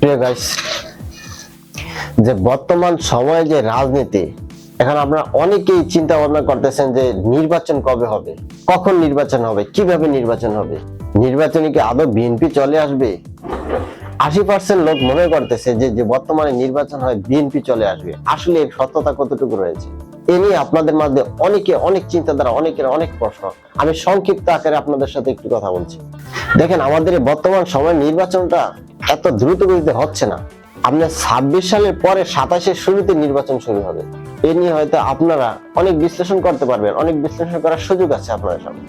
প্রিয় গাইস যে বর্তমান সময়ে যে রাজনীতি, এখন আপনারা অনেকেই চিন্তা ভাবনা করতেছেন যে নির্বাচন কবে হবে, কখন নির্বাচন হবে, কীভাবে নির্বাচন হবে, নির্বাচনে কি আদৌ বিএনপি চলে আসবে? আশি পার্সেন্ট লোক মনে করতেছে যে যে বর্তমানে নির্বাচন হয় বিএনপি চলে আসবে। আসলে এর সত্যতা কতটুকু রয়েছে? এ নিয়ে আপনাদের মধ্যে অনেকে অনেক চিন্তাধারা, অনেকের অনেক প্রশ্ন। আমি সংক্ষিপ্ত আকারে আপনাদের সাথে একটু কথা বলছি। দেখেন, আমাদের বর্তমান সময় নির্বাচনটা এত দ্রুত গতিতে হচ্ছে না। আপনার ছাব্বিশ সালের পরে সাতাশের শুরুতে নির্বাচন শুরু হবে। এ নিয়ে হয়তো আপনারা অনেক বিশ্লেষণ করতে পারবেন, অনেক বিশ্লেষণ করার সুযোগ আছে আপনাদের সামনে।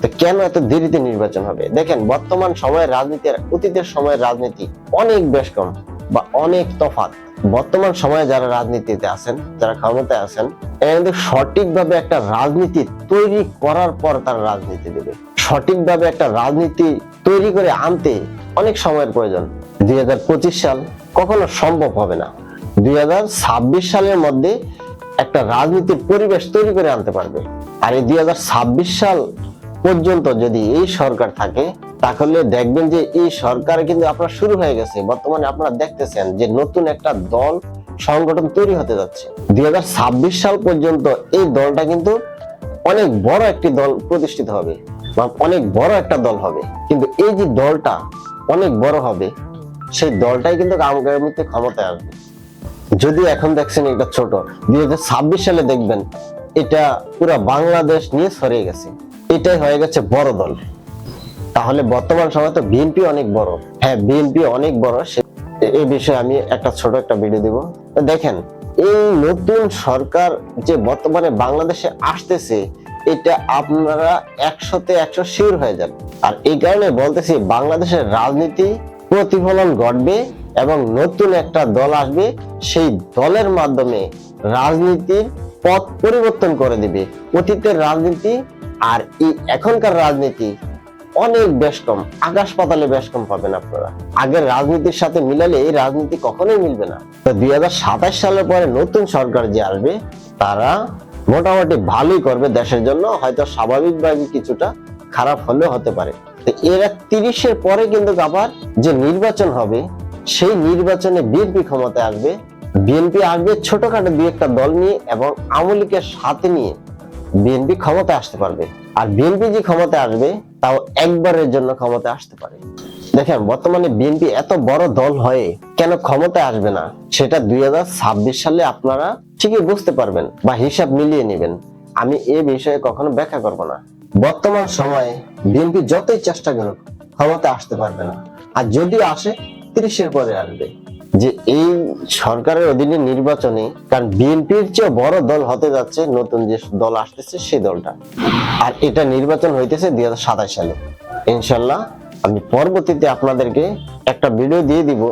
তো কেন এত দেরিতে নির্বাচন হবে? দেখেন, বর্তমান সময়ের রাজনীতি আর অতীতের সময়ের রাজনীতি অনেক বেশ কম। বা অনেক তফাৎ। বর্তমান সময়ে যারা রাজনীতিতে আছেন, যারা ক্ষমতায় আছেন, এরা কিন্তু সঠিকভাবে একটা রাজনীতি তৈরি করার পর তারা রাজনীতি দেবে। সঠিকভাবে একটা রাজনীতি তৈরি করে আনতে অনেক সময়ের প্রয়োজন। দুই হাজার পঁচিশ সাল কখনো সম্ভব হবে না। দুই হাজার ছাব্বিশ সালের মধ্যে একটা রাজনীতির পরিবেশ তৈরি করে আনতে পারবে। আর এই দুই হাজার ছাব্বিশ সাল পর্যন্ত যদি এই সরকার থাকে তাহলে দেখবেন যে এই সরকার কিন্তু আপনার শুরু হয়ে গেছে। বর্তমানে আপনারা দেখতেছেন যে নতুন একটা দল সংগঠন তৈরি হতে যাচ্ছে। দুই হাজার ছাব্বিশ সাল পর্যন্ত এই দলটা কিন্তু অনেক বড় একটি দল প্রতিষ্ঠিত হবে বা অনেক বড় একটা দল হবে। কিন্তু এই যে দলটা অনেক বড় হবে, সেই দলটাই কিন্তু আগামীতে ক্ষমতায় আসবে। যদি এখন দেখছেন এটা ছোট, দুই হাজার ছাব্বিশ সালে দেখবেন এটা পুরো বাংলাদেশ নিয়ে ছড়িয়ে গেছে। এটাই হয়ে গেছে বড় দল। তাহলে বর্তমান সময় তো বিএনপি অনেক বড়। হ্যাঁ বিএনপি অনেক বড়। এই বিষয়ে আমি একটা ছোট একটা ভিডিও দিব। দেখেন, এই নতুন সরকার যে বর্তমানে বাংলাদেশে আসতেছে, এটা আপনারা একশোতে একশো শিওর হয়ে যান। আর এই কারণে বলতেছি, বাংলাদেশের রাজনীতি প্রতিফলন ঘটবে এবং নতুন একটা দল আসবে, সেই দলের মাধ্যমে রাজনীতির পথ পরিবর্তন করে দিবে। অতীতের রাজনীতি আর এই এখনকার রাজনীতি অনেক বেশ কম। আকাশ পাতালে বেশ কম পাবেন আপনারা। আগের রাজনীতির সাথে মিলালে এই রাজনীতি কখনোই মিলবে না। তো দুই সালের পরে নতুন সরকার যে আসবে, তারা মোটামুটি ভালোই করবে দেশের জন্য। হয়তো স্বাভাবিকভাবে কিছুটা খারাপ হলেও হতে পারে। তো এরা তিরিশের পরে কিন্তু আবার যে নির্বাচন হবে, সেই নির্বাচনে বিএনপি ক্ষমতায় আসবে। বিএনপি আসবে ছোটখাটো দুই একটা দল নিয়ে এবং আওয়ামী লীগের সাথে নিয়ে বিএনপি ক্ষমতায় আসতে পারবে। আর বিএনপি যে ক্ষমতায় আসবে, তাও একবারের জন্য ক্ষমতায় আসতে পারে। দেখেন, বর্তমানে বিএনপি এত বড় দল হয়ে কেন ক্ষমতায় আসবে না, সেটা দুই হাজার ছাব্বিশ সালে আপনারা ঠিকই বুঝতে পারবেন বা হিসাব মিলিয়ে নেবেন। আমি এ বিষয়ে কখনো ব্যাখ্যা করব না। বর্তমান সময়ে বিএনপি যতই চেষ্টা করুক ক্ষমতা আসতে পারবে না। আর যদি আসে, তিরিশের পরে আসবে। যে এই সরকারের অধীনে নির্বাচনে, কারণ বিএনপির চেয়ে বড় দল হতে যাচ্ছে নতুন যে দল আসতেছে সেই দলটা। আর এটা নির্বাচন হইতেছে দুই হাজার সাতাশ সালে। ইনশাল্লাহ আমি পরবর্তীতে আপনাদেরকে একটা ভিডিও দিয়ে দিব